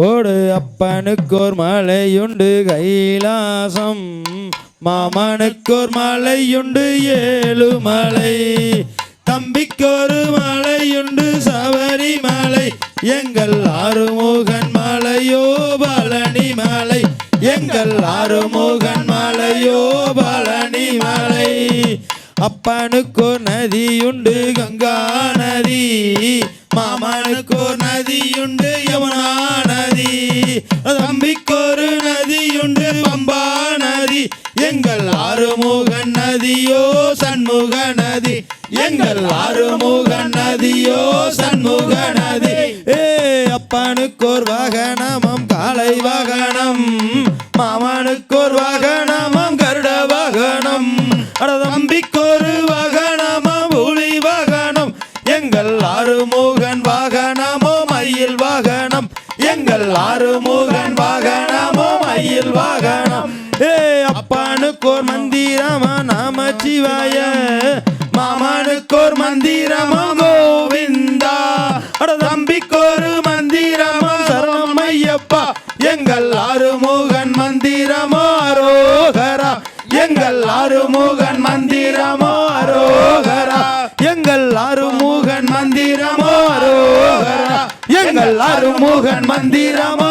ஓடு ஒரு மலையுண்டு கைலாசம் மாமனுக்கு ஒரு மலையுண்டு ஏழு மலை. தம்பிக்கு ஒரு மலையுண்டு சபரிமலை எங்கள் ஆறுமுகன் மலையோ பழனி மலை. எங்கள் ஆறுமுகன் மலையோ பழனி மலை. அப்பனுக்கு நதியுண்டு கங்கா நதி. தம்பிக்கொரு நதியுண்டு பம்பா நதி. எங்கள் ஆறுமுக நதியோ சண்முக நதி. எங்கள் ஆறுமுக நதியோ சண்முக நதி. ஏ அப்பனுக்கோர் வாகனமம் காலை வாகனம். மாமனுக்கோர் வாகனமம் கருட வாகனம். அட தம்பிக்கொரு வாகனமம் புலி வாகனம். எங்கள் ஆறுமுகன் வாகனமோ மயில் வாகனம். ஆறுமுகன் வாகனமோ மயில் வாகனம். ஏ அப்பானுக்கோர் மந்திரமா நாம சிவாய மாமனுக்கோர் மந்திரமா கோவிந்தா. அட தம்பிக்கோரு மந்திரமா சரணம் ஐயப்பா எங்கள் ஆறுமுகன் மந்திரமோ அரோகரா. எங்கள் ஆறுமுகன் மந்திரமோ அரோகரா. எங்கள் ஆறுமுகன் மந்திரமோ அரோகரா. முருகன் ஆறுமுகன் மந்திரமோ?